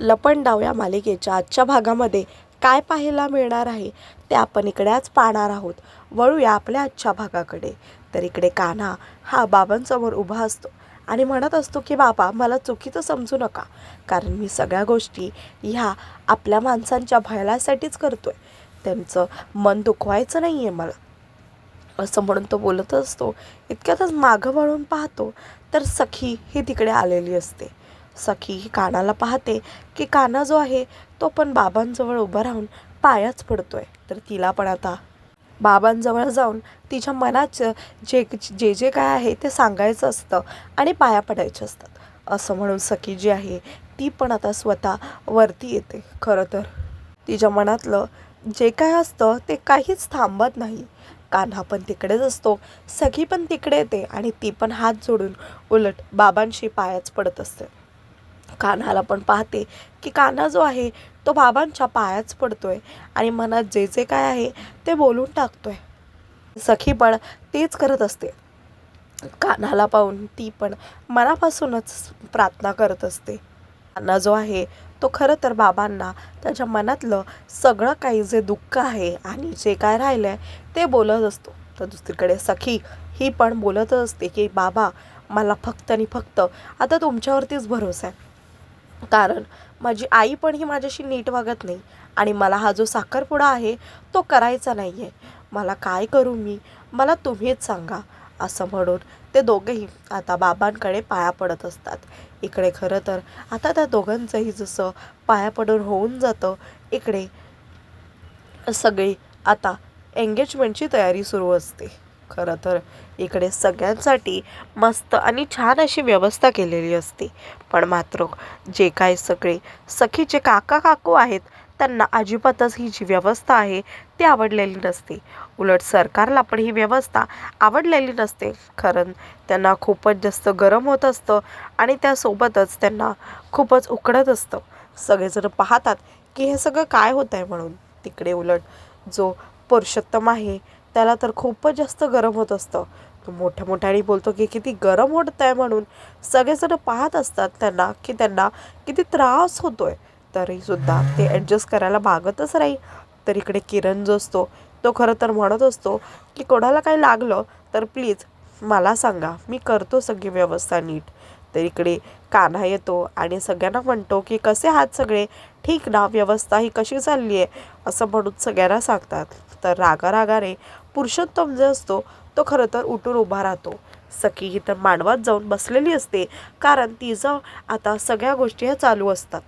लपंडाव या मालिकेच्या आजच्या भागामध्ये काय पाहायला मिळणार आहे ते आपण इकडे आज पाहणार आहोत. वळूया आपल्या आजच्या भागाकडे. तर इकडे कान्हा हा बाबांसमोर उभा असतो आणि म्हणत असतो की बाबा मला चुकीचं समजू नका. कारण मी सगळ्या गोष्टी ह्या आपल्या माणसांच्या भयलासाठीच करतो आहे त्यांचं मन दुखवायचं नाही आहे मला. असं म्हणून तो बोलत असतो. इतक्यातच मागं वळून पाहतो. तर सखी ही तिकडे आलेली असते. सखी ही कानाला पाहते की काना जो आहे तो पण बाबांजवळ उभा राहून पायाच पडतोय. तर तिला पण आता बाबांजवळ जाऊन तिच्या मनाचं जे जे जे काय आहे ते सांगायचं असतं आणि पाया पडायचे असतात. असं म्हणून सखी जी आहे ती पण आता स्वतः वरती येते. खरं तर तिच्या मनातलं जे काय असतं ते काहीच थांबत नाही. कान्हा पण तिकडेच असतो सखी पण तिकडे येते आणि ती पण हात जोडून उलट बाबांशी पायाच पडत असते. कान्हाला पण पाहते की कान्हा जो आहे तो बाबांच्या पायाच पडतोय आणि मनात जे जे काय आहे ते बोलून टाकतोय. सखी पण तेच करत असते. कान्हाला पाहून ती पण मनापासूनच प्रार्थना करत असते. कान्हा जो आहे तो खरं तर बाबांना त्याच्या मनातलं सगळं काही जे दुःख आहे आणि जे काय राहिलं आहे ते बोलत असतो. तर दुसरीकडे सखी ही पण बोलतच असते की बाबा मला फक्त आणि फक्त आता तुमच्यावरतीच भरोसा आहे. कारण माझी आई पण ही माझ्याशी नीट वागत नाही आणि मला हा जो साखरपुडा आहे तो करायचा नाही आहे मला काय करू मी? मला तुम्हीच सांगा असं म्हणून ते दोघेही आता बाबांकडे पाया पडत असतात. इकडे खरं तर आता त्या दोघांचंही जसं पाया पडून होऊन जातं इकडे सगळी आता एंगेजमेंटची तयारी सुरू असते. खरं तर इकडे सगळ्यांसाठी मस्त आणि छान अशी व्यवस्था केलेली असते. पण मात्र जे काय सगळे सखीचे काका काकू आहेत त्यांना अजिबातच ही जी व्यवस्था आहे ती आवडलेली नसते. उलट सरकारला पण ही व्यवस्था आवडलेली नसते. खरं त्यांना खूपच जास्त गरम होत असतं आणि त्यासोबतच त्यांना खूपच उकडत असतं. सगळेजण पाहतात की हे सगळं काय होत आहे म्हणून. तिकडे उलट जो पुरुषोत्तम आहे त्याला तर खूपच जास्त गरम होत असतं. तो मोठ्या मोठ्याने बोलतो की किती गरम होत आहे म्हणून. सगळेजण पाहत असतात त्यांना की त्यांना किती त्रास होतोय. तरीसुद्धा ते ॲडजस्ट करायला भागतच राही तर इकडे किरण जो असतो तो खरं तर म्हणत असतो की कोणाला काही लागलं तर प्लीज मला सांगा. मी करतो सगळी व्यवस्था नीट. तर इकडे कान्हा येतो आणि सगळ्यांना म्हणतो की कसे आहात सगळे? ठीक ना? व्यवस्था ही कशी चालली आहे असं म्हणून सगळ्यांना सांगतात. तर रागा रागाने पुरुषोत्तम जो असतो तो खरं तर उठून उभा राहतो. सखी ही तर मांडवात जाऊन बसलेली असते कारण तिचं आता सगळ्या गोष्टी ह्या चालू असतात.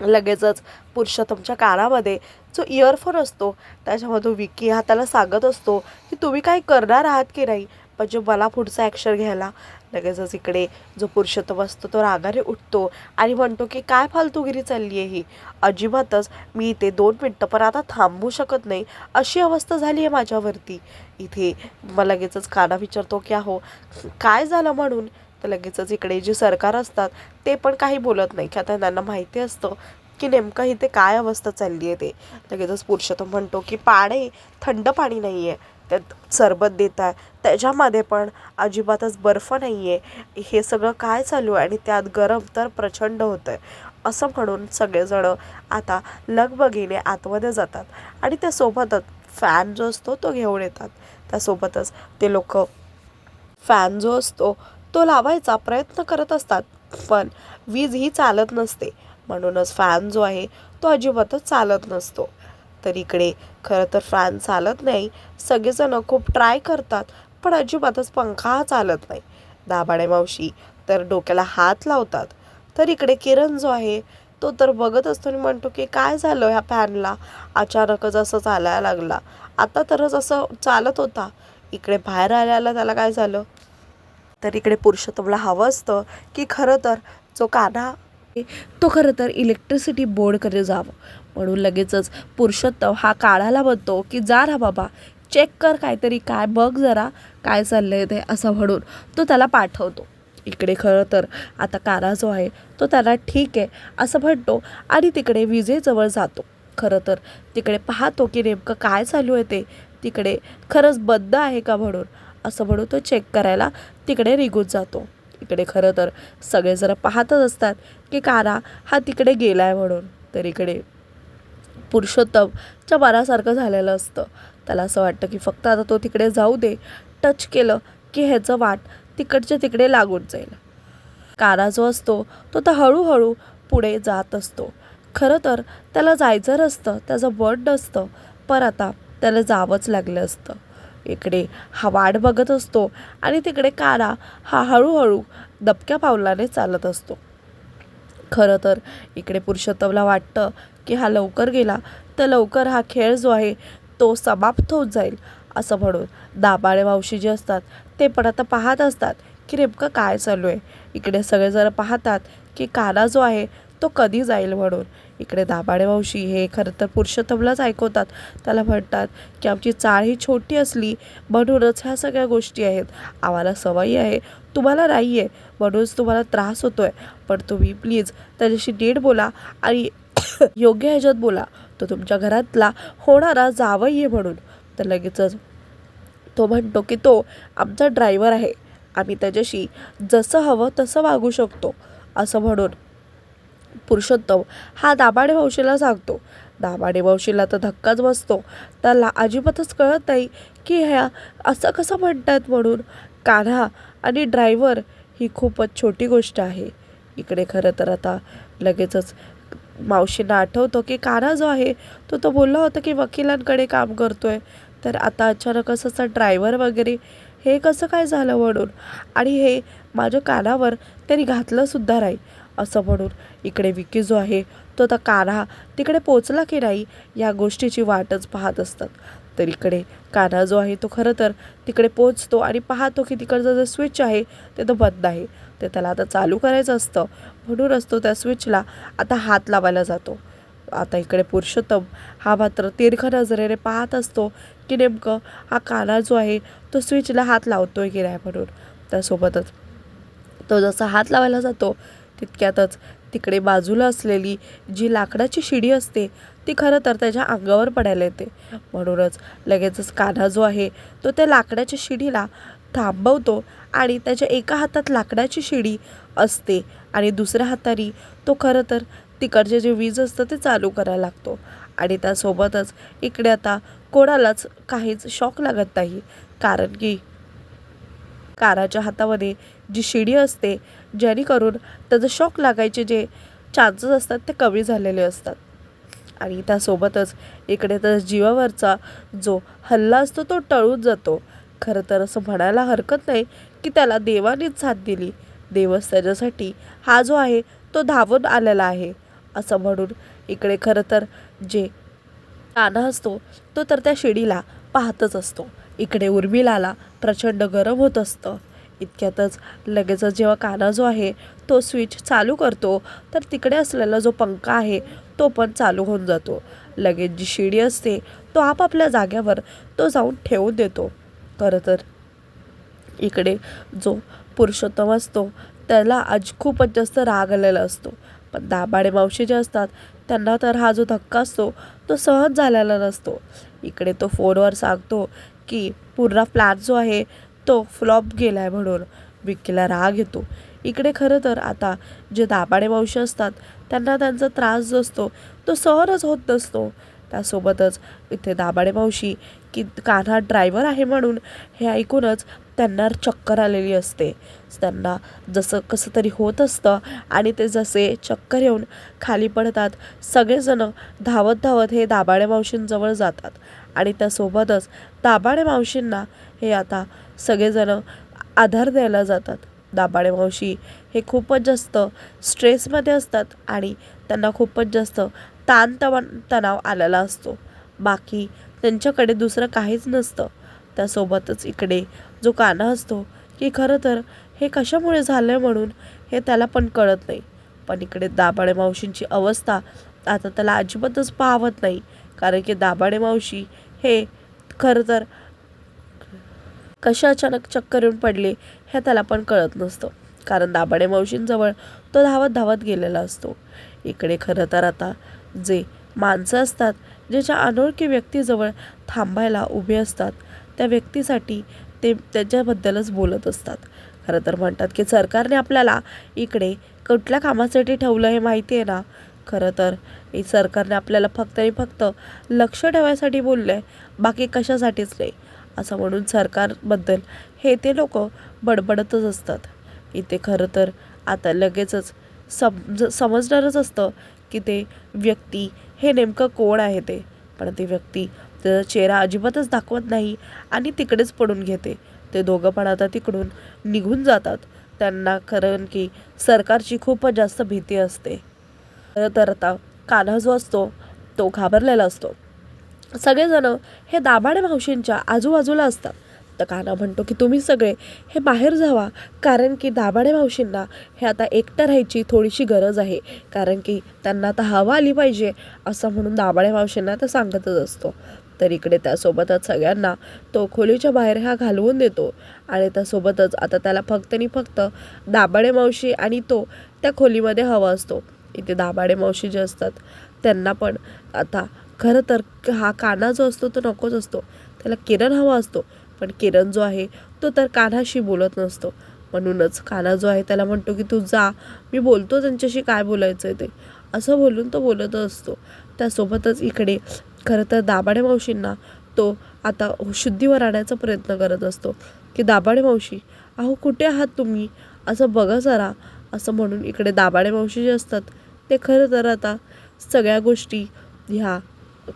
लगेचच पुरुषोत्तमच्या कानामध्ये जो इयरफोन असतो त्याच्यामधून विकी हा त्याला सांगत असतो की तुम्ही काय करणार आहात की नाही? म्हणजे मला पुढचं ॲक्शन घ्यायला. लगेचच इकडे जो पुरुषोत्तम असतो तो रागाने उठतो आणि म्हणतो की काय फालतूगिरी चालली आहे ही? अजिबातच. मी इथे दोन मिनटं पण आता थांबू शकत नाही. अशी अवस्था झाली आहे माझ्यावरती. इथे मग लगेचच काना विचारतो की अहो काय झालं म्हणून? तर लगेचच इकडे जे सरकार असतात ते पण काही बोलत नाही की आता त्यांना माहिती असतं की नेमकं इथे काय अवस्था चालली आहे ते. लगेचच पुरुषोत्तम म्हणतो की पाणी थंड पाणी नाही आहे त्यात सरबत देत आहे. त्याच्यामध्ये पण अजिबातच बर्फ नाही आहे हे सगळं काय चालू आहे? आणि त्यात गरम तर प्रचंड होतं आहे असं म्हणून सगळेजणं आता लगबगीने आतमध्ये जातात. आणि त्यासोबतच फॅन जो असतो तो घेऊन येतात. त्यासोबतच ते लोक फॅन जो असतो तो लावायचा प्रयत्न करत असतात. पण वीज ही चालत नसते. म्हणूनच फॅन जो आहे तो अजिबातच चालत नसतो. तर इकडे खरं तर फॅन चालत नाही. सगळेजण खूप ट्राय करतात पण अजिबातच पंखा चालत नाही. दाभाडे मावशी तर डोक्याला हात लावतात. तर इकडे किरण जो आहे तो तर बघत असतो आणि म्हणतो की काय झालं ह्या फॅनला? अचानकच असं चालायला लागला. आता तरच असं चालत होता. इकडे बाहेर आल्याला त्याला काय झालं? तर इकडे पुरुषोत्तमला हवं असतं की खरं तर जो कान्हा तो खरं तर इलेक्ट्रिसिटी बोर्डकडे जावं. म्हणून लगेचच पुरुषोत्तम हा काढायला म्हणतो की जा रा बाबा चेक कर काहीतरी काय बघ जरा काय चाललंय ते असं म्हणून तो त्याला पाठवतो. इकडे खरं तर आता कारा जो आहे तो त्याला ठीक आहे असं म्हणतो आणि तिकडे विजेजवळ जातो. खरं तर तिकडे पाहतो की नेमकं काय चालू आहे ते तिकडे खरंच बद्ध आहे का म्हणून असं म्हणून तो चेक करायला तिकडे निघून जातो. इकडे खरं तर सगळे जरा पाहतच असतात की कारा हा तिकडे गेला आहे म्हणून. तर इकडे पुरुषोत्तमच्या मनासारखं झालेलं असतं. त्याला असं वाटतं की फक्त आता तो तिकडे जाऊ दे. टच केलं की ह्याचं वाट तिकडच्या तिकडे लागून जाईल. कारा जो असतो तो तर हळूहळू पुढे जात असतो. खरं तर त्याला जायचं नसतं त्याचं बड नसतं पर आता त्याला जावंच लागलं असतं. इकडे हा वाट बघत असतो आणि तिकडे काना हा हळूहळू दबक्या पावलाने चालत असतो. खरं तर इकडे पुरुषोत्तमला वाटतं की हा लवकर गेला तर लवकर हा खेळ जो आहे तो समाप्त होत जाईल असं म्हणून दाबाळे मावशी जे असतात ते पण आता पाहत असतात की नेमकं काय चालू आहे. इकडे सगळेजण पाहतात की काना जो आहे तो कधी जाईल म्हणून. इकडे दाबाडे मावशी हे खरं तर पुरुषोत्तमलाच ऐकवतात. त्याला म्हणतात की आमची चाळ ही छोटी असली म्हणूनच ह्या सगळ्या गोष्टी आहेत. आम्हाला सवयी आहे. तुम्हाला नाही आहे म्हणूनच तुम्हाला त्रास होतो आहे पण तुम्ही प्लीज त्याच्याशी नीट बोला आणि योग्य ह्याच्यात बोला. तो तुमच्या घरातला होणारा जावई आहे म्हणून. तर लगेचच तो म्हणतो की तो आमचा ड्रायव्हर आहे. आम्ही त्याच्याशी जसं हवं तसं वागू शकतो. असं म्हणून पुरुषोत्तम हा दाभाडे मावशीला सांगतो. दाभाडे मावशीला तर धक्काच बसतो. त्याला अजिबातच कळत नाही की ह्या असं कसं म्हणतात म्हणून. कान्हा आणि ड्रायव्हर ही खूपच छोटी गोष्ट आहे. इकडे खरं तर आता लगेचच मावशींना आठवतो की कान्हा जो आहे तो तो बोलला होता की वकिलांकडे काम करतोय. तर आता अचानक असं ड्रायव्हर वगैरे हे कसं काय झालं म्हणून? आणि हे माझ्या कानावर त्यांनी घातलंसुद्धा राही असं म्हणून इकडे विकी जो आहे तो आता कान्हा तिकडे पोचला की नाही या गोष्टीची वाटच पाहत असतात. तर इकडे कान्हा जो आहे तो खरं तर तिकडे पोचतो आणि पाहतो की तिकडचं जे स्विच आहे ते तर बंद आहे. ते त्याला आता चालू करायचं असतं. म्हणूनच तो त्या स्विचला आता हात लावायला जातो. आता इकडे पुरुषोत्तम हा मात्र तीर्घ नजरेने पाहत असतो की नेमकं हा काना जो आहे तो स्विचला हात लावतोय की नाही म्हणून. त्यासोबतच तो जसा हात लावायला जातो तितक्यातच तिकडे बाजूला असलेली जी लाकडाची शिडी असते ती खरं तर त्याच्या अंगावर पडायला येते. म्हणूनच लगेचच कान्हा जो आहे तो त्या लाकडाच्या शिडीला थांबवतो आणि त्याच्या एका हातात लाकडाची शिडी असते आणि दुसऱ्या हाताने तो खरं तर तिकडचे जे वीज असतं ते चालू करायला लागतो. आणि त्यासोबतच इकडे आता कोणालाच काहीच शॉक लागत नाही. कारण की काराच्या हातामध्ये जी शिडी असते जेणेकरून त्याचं शॉक लागायचे जे चान्सेस असतात ते कमी झालेले असतात. आणि त्यासोबतच इकडे तर जीवावरचा जो हल्ला असतो तो टळून जातो. खरं तर असं म्हणायला हरकत नाही की त्याला देवानेच साथ दिली. देवच त्याच्यासाठी हा जो आहे तो धावून आलेला आहे. असं म्हणून इकडे खरं तर जे काना असतो तो तर त्या शिडीला पाहतच असतो. इकडे उर्मिलाला प्रचंड गरम होत असतं. इतक्यातच लगेचच जेव्हा काना जो आहे तो स्विच चालू करतो तर तिकडे असलेला जो पंखा आहे तो पण चालू होऊन जातो. लगेच जी शिडी असते तो आपापल्या जाग्यावर तो जाऊन ठेवून देतो. खरं तर इकडे जो पुरुषोत्तम असतो त्याला आज खूपच जास्त राग आलेला असतो. पण दाबाडे मावशी जे असतात त्यांना तर हा जो धक्का असतो तो सहज झालेला नसतो. इकडे तो फोनवर सांगतो की पूर्ण प्लॅन जो आहे तो फ्लॉप गेला आहे म्हणून विकीला राग येतो. इकडे खरं तर आता जे दाबाडे मावशी असतात त्यांना त्यांचा त्रास जो असतो तो सहनच होत नसतो. त्यासोबतच इथे दाबाडे मावशी की कान्हा ड्रायव्हर आहे म्हणून हे ऐकूनच त्यांना चक्कर आलेली असते. त्यांना जसं कसं तरी होत असतं आणि ते जसे चक्कर येऊन खाली पडतात सगळेजणं धावत धावत हे दाबाडे मावशींजवळ जातात. आणि त्यासोबतच दाबाडे मावशींना हे आता सगळेजणं आधार द्यायला जातात. दाबाडे मावशी हे खूपच जास्त स्ट्रेसमध्ये असतात आणि त्यांना खूपच जास्त ताणतवा तणाव आलेला असतो. बाकी त्यांच्याकडे दुसरं काहीच नसतं. त्यासोबतच इकडे जो काना असतो की खरं तर हे कशामुळे झालं आहे म्हणून हे त्याला पण कळत नाही. पण इकडे दाबाडे मावशींची अवस्था आता त्याला अजिबातच पाहवत नाही. कारण की दाबाडे मावशी हे खरं तर कशा अचानक चक्कर येऊन पडले हे त्याला पण कळत नसतं. कारण दाबाडे मावशींजवळ तो धावत धावत गेलेला असतो. इकडे खरं तर आता जे माणसं असतात ज्याच्या अनोळखी व्यक्तीजवळ थांबायला उभे असतात त्या व्यक्तीसाठी ते त्याच्याबद्दलच बोलत असतात. खरं तर म्हणतात की सरकारने आपल्याला इकडे कुठल्या कामासाठी ठेवलं हे माहिती आहे ना? खरं तर हे सरकारने आपल्याला फक्त आणि फक्त लक्ष ठेवायसाठी बोललं आहे बाकी कशासाठीच नाही. असं म्हणून सरकारबद्दल हे ते लोक बडबडतच असतात. इथे खरं तर आता लगेचच समज समजणारच असतं की ते व्यक्ती हे नेमकं कोण आहे ते. पण ती व्यक्ती त्याचा चेहरा अजिबातच दाखवत नाही आणि तिकडेच पडून घेते. ते दोघं पण आता तिकडून निघून जातात. त्यांना कारण की सरकारची खूपच जास्त भीती असते. खरं तर आता कान्हा जो असतो तो घाबरलेला असतो. सगळेजण हे दाभाडे मावशींच्या आजूबाजूला असतात. तर काना म्हणतो की तुम्ही सगळे हे बाहेर जावा कारण की दाभाडे मावशींना हे आता एकटं राहायची थोडीशी गरज आहे. कारण की त्यांना आता हवा आली पाहिजे असं म्हणून दाभाडे मावशींना तर सांगतच असतो. तर इकडे त्यासोबतच सगळ्यांना तो खोलीच्या बाहेर हा घालवून देतो. आणि त्यासोबतच आता त्याला फक्त आणि फक्त दाभाडे मावशी आणि तो त्या खोलीमध्ये हवा असतो. इथे दाभाडे मावशी जे असतात त्यांना पण आता खरं तर हा काना जो असतो तो नकोच असतो. त्याला किरण हवा असतो. पण किरण जो आहे तो तर कान्हाशी बोलत नसतो. म्हणूनच कान्हा जो आहे त्याला म्हणतो की तू जा मी बोलतो त्यांच्याशी काय बोलायचं आहे ते. असं बोलून तो बोलतच असतो. त्यासोबतच इकडे खरं तर दाभाडे मावशींना तो आता शुद्धीवर आणायचा प्रयत्न करत असतो. की दाभाडे मावशी अहो कुठे आहात तुम्ही? असं बघा जरा. असं म्हणून इकडे दाभाडे मावशी जे असतात ते खरं तर आता सगळ्या गोष्टी ह्या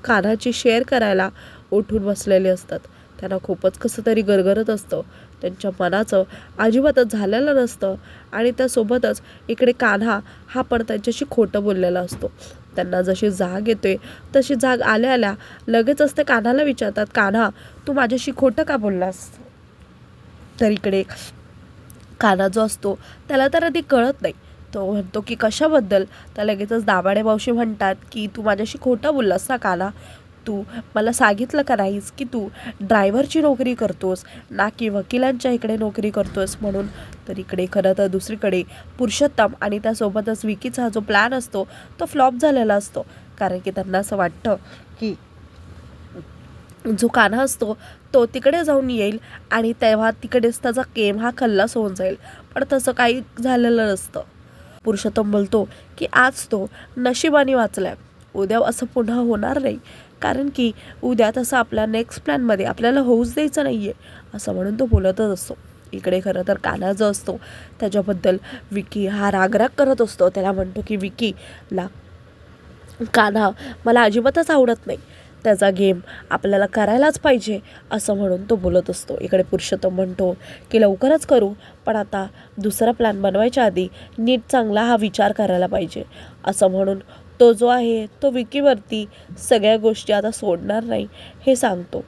कानाची शेअर करायला उठून बसलेले असतात. त्यांना खूपच कसं तरी गरगरत असतं. त्यांच्या मनाचं अजिबातच झालेलं नसतं आणि त्यासोबतच इकडे कान्हा हा पण त्यांच्याशी खोटं बोललेला असतो. त्यांना जशी जाग येते तशी जाग आल्या आल्या लगेचच ते कान्हाला विचारतात कान्हा तू माझ्याशी खोटं का बोललास? तर इकडे काना जो असतो त्याला तर आधी कळत नाही. तो म्हणतो की कशाबद्दल? तर लगेचच दाभाडे मावशी म्हणतात की तू माझ्याशी खोटं बोललास ना काना तू मला सांगितलं का नाहीस की तू ड्रायव्हरची नोकरी करतोस ना की वकिलांच्या इकडे नोकरी करतोस म्हणून? तर इकडे खरं तर दुसरीकडे पुरुषोत्तम आणि त्यासोबतच विकीचा जो प्लॅन असतो तो फ्लॉप झालेला असतो. कारण की त्यांना असं वाटतं की जो कान्हा असतो तो तिकडे जाऊन येईल आणि तेव्हा तिकडेच त्याचा केम हा खल्लास होऊन जाईल. पण तसं काही झालेलं नसतं. पुरुषोत्तम बोलतो की आज तो नशिबाने वाचलाय. उद्या असं पुन्हा होणार नाही. कारण की उद्या तसं आपल्या नेक्स्ट प्लॅनमध्ये आपल्याला होऊच द्यायचं नाही आहे असं म्हणून तो बोलतच असतो. इकडे खरं तर कान्हा जो असतो त्याच्याबद्दल विकी हा रागराग करत असतो. त्याला म्हणतो की विकीला कान्हा मला अजिबातच आवडत नाही. त्याचा गेम आपल्याला करायलाच पाहिजे असं म्हणून तो बोलत असतो. इकडे पुरुषोत्तम म्हणतो की लवकरच करू पण आता दुसरा प्लॅन बनवायच्या आधी नीट चांगला हा विचार करायला पाहिजे. असं म्हणून तो जो आहे तो विकीवरती सगळ्या गोष्टी आता सोडणार नाही हे सांगतो.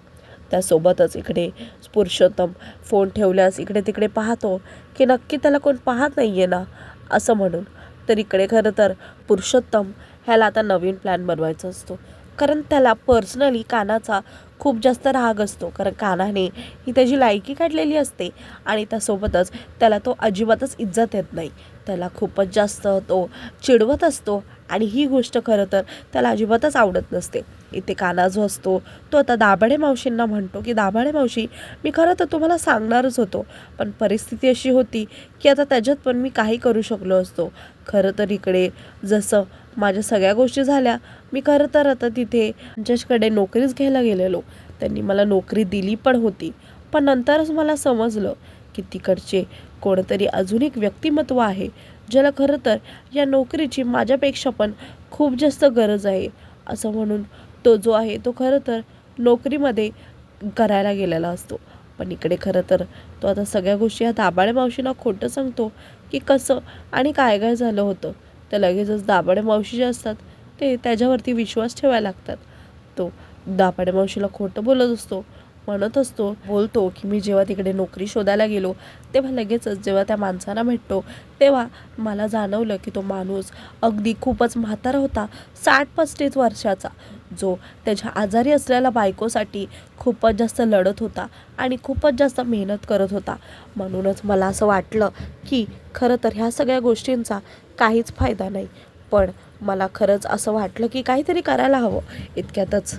त्यासोबतच इकडे पुरुषोत्तम फोन ठेवल्यास इकडे तिकडे पाहतो की नक्की त्याला कोण पाहत नाही आहे ना? असं म्हणून. तर इकडे खरं तर पुरुषोत्तम ह्याला आता नवीन प्लॅन बनवायचा असतो. कारण त्याला पर्सनली कानाचा खूप जास्त राग असतो. कारण कानाने ही त्याची लायकी काढलेली असते आणि त्यासोबतच त्याला तो अजिबातच इज्जत येत नाही. त्याला खूपच जास्त तो चिडवत असतो आणि ही गोष्ट खरं तर त्याला अजिबातच आवडत नसते. इथे काना जो असतो तो आता दाभाडे मावशींना म्हणतो की दाभाडे मावशी मी खरं तर तुम्हाला सांगणारच होतो पण परिस्थिती अशी होती की आता त्याच्यात पण मी काही करू शकलो असतो. खरं तर इकडे जसं माझ्या सगळ्या गोष्टी झाल्या मी खरं तर आता तिथे त्यांच्याकडे नोकरीच घ्यायला गेलेलो. त्यांनी मला नोकरी दिली पण होती. पण नंतरच मला समजलं की तिकडचे कोणतरी अजून एक व्यक्तिमत्व आहे. ज्याला खरं तर या नोकरीची माझ्यापेक्षा पण खूप जास्त गरज आहे असं म्हणून तो जो आहे तो खरं तर नोकरीमध्ये करायला गेलेला असतो. पण इकडे खरं तर तो आता सगळ्या गोष्टी ह्या दाभाडे मावशीला खोटं सांगतो की कसं आणि काय काय झालं होतं तर लगेचच दाभाडे मावशी जे असतात ते त्याच्यावरती विश्वास ठेवायला लागतात. तो दाभाडे मावशीला खोटं बोलत असतो म्हणत असतो बोलतो की मी जेव्हा तिकडे नोकरी शोधायला गेलो तेव्हा लगेचच जेव्हा त्या माणसाला भेटतो तेव्हा मला जाणवलं की तो माणूस अगदी खूपच म्हातारा होता साठ पस्तीस वर्षाचा. जो त्याच्या आजारी असलेल्या बायकोसाठी खूपच जास्त लढत होता आणि खूपच जास्त मेहनत करत होता. म्हणूनच मला असं वाटलं की खरं तर ह्या सगळ्या गोष्टींचा काहीच फायदा नाही. पण मला खरंच असं वाटलं की काहीतरी करायला हवं इतक्यातच.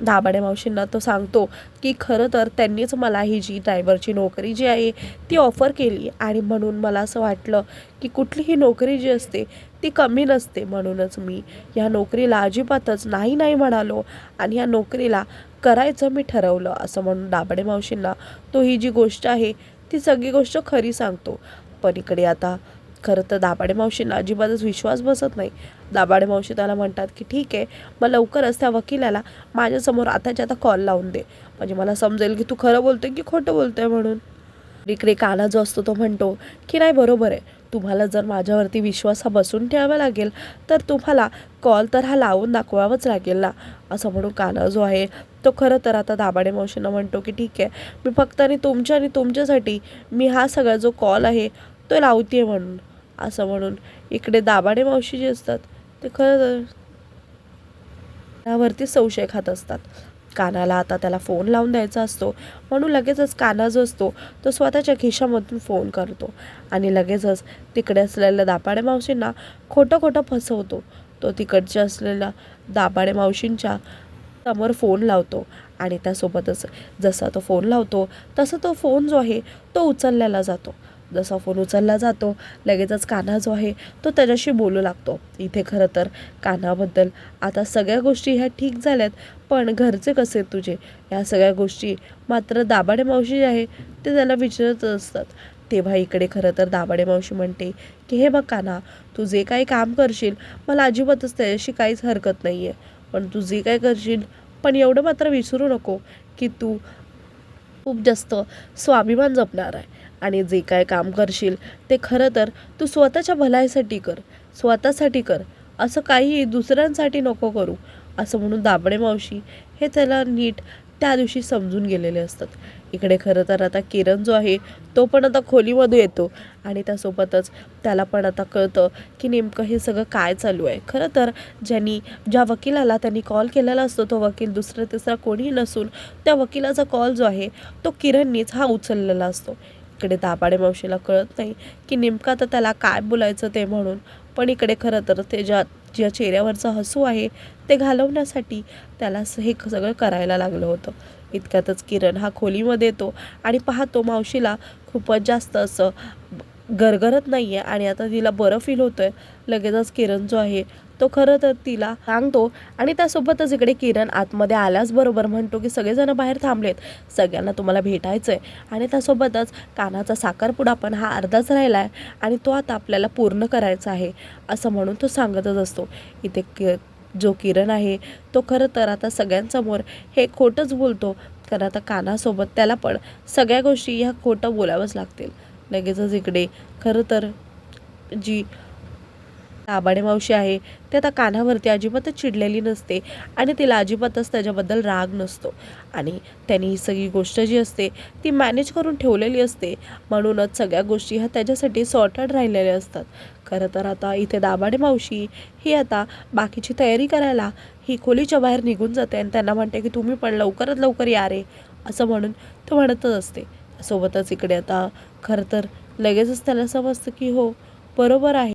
दाभाडे मावशींना तो सांगतो की खरं तर त्यांनीच मला ही जी ड्रायव्हरची नोकरी जी आहे ती ऑफर केली. आणि म्हणून मला असं वाटलं की कुठलीही नोकरी जी असते ती कमी नसते. म्हणूनच मी ह्या नोकरीला अजिबातच नाही नाही म्हणालो. आणि ह्या नोकरीला करायचं मी ठरवलं असं म्हणून दाभाडे मावशींना तो ही जी गोष्ट आहे ती सगळी गोष्ट खरी सांगतो. पण इकडे आता खरं तर दाभाडे मावशींना अजिबातच विश्वास बसत नाही. दाभाडे मावशी त्याला म्हणतात की ठीक आहे मग लवकरच त्या वकिलाला माझ्यासमोर आताच्या आता कॉल लावून दे. म्हणजे मला समजेल की तू खरं बोलतोय की खोटं बोलतोय म्हणून. इकडे काना जो असतो तो म्हणतो की नाही बरोबर आहे. तुम्हाला जर माझ्यावरती विश्वास हा बसून ठेवावा लागेल तर तुम्हाला कॉल तर हा लावून दाखवावाच लागेल ना. असं म्हणून काना जो आहे तो खरं तर आता दाबाडे मावशींना म्हणतो की ठीक आहे मी फक्त आणि तुमच्या आणि तुमच्यासाठी मी हा सगळा जो कॉल आहे तो लावते म्हणून. असं म्हणून. इकडे दाभाडे मावशी जे असतात ते खरं त्यावरती संशय खात असतात. कानाला आता त्याला फोन लावून द्यायचा असतो. म्हणून लगेचच काना जो असतो तो स्वतःच्या खिशामधून फोन करतो. आणि लगेचच तिकडे असलेल्या दाभाडे मावशींना खोटं खोटं फसवतो. तो तिकडच्या असलेल्या दाभाडे मावशींच्या समोर फोन लावतो. आणि त्यासोबतच जसा तो फोन लावतो तसा तो फोन जो आहे तो उचललेला जातो. जसा फोन उचलला जातो लगेचच कान्हा जो आहे तो त्याच्याशी बोलू लागतो. इथे खरं तर कान्हाबद्दल आता सगळ्या गोष्टी ह्या ठीक झाल्यात पण घरचे कसे तुझे? ह्या सगळ्या गोष्टी मात्र दाभाडे मावशी जे आहे ते त्याला विचारत असतात. तेव्हा इकडे खरं तर दाभाडे मावशी म्हणते की हे बघ कान्हा तू जे काही काम करशील मला अजिबातच त्याच्याशी काहीच हरकत नाही आहे पण तू जे काय करशील पण एवढं मात्र विसरू नको की तू खूप जास्त स्वाभिमान जपणार आहे. आणि जे काय काम करशील ते खरं तर तू स्वतःच्या भलाईसाठी कर स्वतःसाठी कर. असं काही दुसऱ्यांसाठी नको करू असं म्हणून दाबडे मावशी हे त्याला नीट त्या दिवशी समजून गेलेले असतात. इकडे खरं तर आता किरण जो आहे तो पण आता खोलीमध्ये येतो आणि त्यासोबतच त्याला पण आता कळतं की नेमकं हे सगळं काय चालू आहे. खरं तर ज्यांनी ज्या वकिलाला त्यांनी कॉल केलेला असतो तो वकील दुसरा तिसरा कोणीही नसून त्या वकिलाचा कॉल जो आहे तो किरणनीच हा उचललेला असतो. इकडे दाभाडे मावशीला कळत नाही की नेमकं आता त्याला काय बोलायचं ते म्हणून. पण इकडे खरं तर ते ज्या ज्या चेहऱ्यावरचं हसू आहे ते घालवण्यासाठी त्याला हे सगळं करायला लागलं होतं. इतक्यातच किरण हा खोलीमध्ये येतो आणि पाहतो मावशीला खूपच जास्त असं गरगरत नाही आहे आणि आता तिला बरं फील होतं आहे लगेचच किरण जो आहे तो खरं तर तिला सांगतो. आणि त्यासोबतच इकडे किरण आतमध्ये आल्याचबरोबर म्हणतो की सगळेजण बाहेर थांबलेत. सगळ्यांना तुम्हाला भेटायचं आहे आणि त्यासोबतच कानाचा साखरपुडा पण हा अर्धाच राहिला आहे आणि तो आता आपल्याला पूर्ण करायचा आहे असं म्हणून तो सांगतच असतो. इथे कि जो किरण आहे तो खरं तर आता सगळ्यांसमोर हे खोटंच बोलतो. कारण आता कानासोबत त्याला पण सगळ्या गोष्टी ह्या खोटं बोलावंच लागतील. लगेचच इकडे खरं तर जी आबाडे मावशी आहे ती आता कानावरती अजिबातच चिडलेली नसते आणि तिला अजिबातच त्याच्याबद्दल राग नसतो. आणि त्यांनी ही सगळी गोष्ट जी असते ती मॅनेज करून ठेवलेली असते. म्हणूनच सगळ्या गोष्टी ह्या त्याच्यासाठी सॉर्टेड राहिलेल्या असतात. खरं तर आता इथे दाभाडे मावशी ही आता बाकीची तयारी करायला ही खोलीच्या बाहेर निघून जाते आणि त्यांना म्हणते की तुम्ही पण लवकरात लवकर या रे. असं म्हणून तो म्हणतच असते. सोबतच इकडे आता खरं तर लगेचच त्याला समजतं की हो बरोबर आहे.